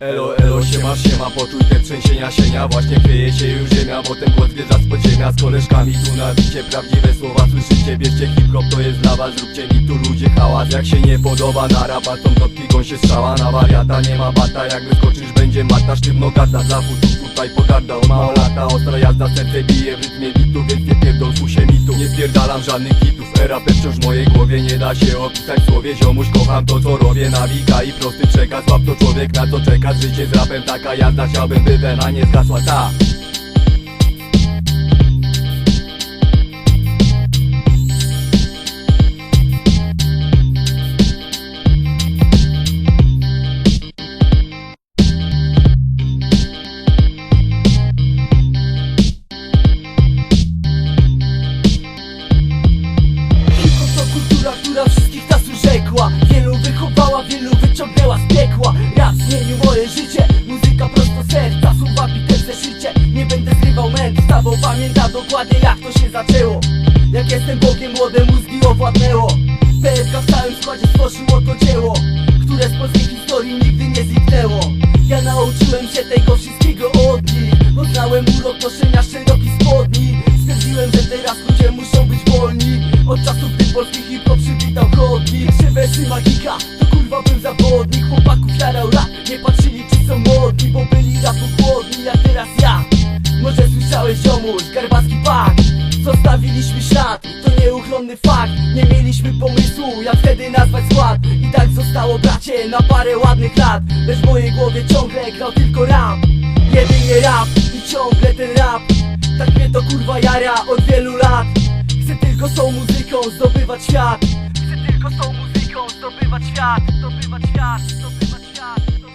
Elo, elo, siema, siema, poczuj te trzęsienia sienia. Właśnie kryje się już ziemia, bo ten głos wjeżdża z podziemia. Z koleżkami tu na bicie, prawdziwe słowa słyszycie. Bierzcie hip-hop, to jest dla was, zróbcie mi tu ludzie hałas. Jak się nie podoba na rapa, tą kotki się strzała. Na wariata nie ma bata, jak wyskoczysz będzie mata. Sztywno gada, dla futów tutaj pogarda. O mało lata, ostra jazda, serce bije w rytmie bitu Więc nie pierdol fusie mitu, nie spierdalam żadnych hitów. Rap wciąż w mojej głowie, nie da się opisać. W słowie Ziomuś, kocham to co robię, nawika i prosty przekaz. Łap to człowiek, na co czeka, życie z rapem Taka jazda, chciałbym by wena nie zgasła, ta pamiętam dokładnie jak to się zaczęło. Jak jestem Bogiem, młode mózgi owładnęło. PSK w całym składzie stworzyło to dzieło Które z polskiej historii nigdy nie zniknęło. Ja nauczyłem się tego wszystkiego od nich Poznałem urok noszenia szerokich spodni. Stwierdziłem, że teraz ludzie muszą być wolni. Od czasu, gdy polski hip-hop przywitał chodnik Trzy wersy magika, to kurwa był zawodnik. Chłopaków jarał rap, nie patrzyli czy są modni Bo byli rapu głodni, a teraz ja Może słyszałeś ziomuś, garbacki pak Zostawiliśmy ślad, to nieuchronny fakt. Nie mieliśmy pomysłu, jak wtedy nazwać skład. I tak zostało bracie na parę ładnych lat. Lecz w mojej głowie ciągle grał tylko rap. Jedynie rap i ciągle ten rap. Tak mnie to kurwa jara od wielu lat. Chcę tylko z tą muzyką zdobywać świat. Chcę tylko z tą muzyką zdobywać świat. Zdobywać świat, zdobywać świat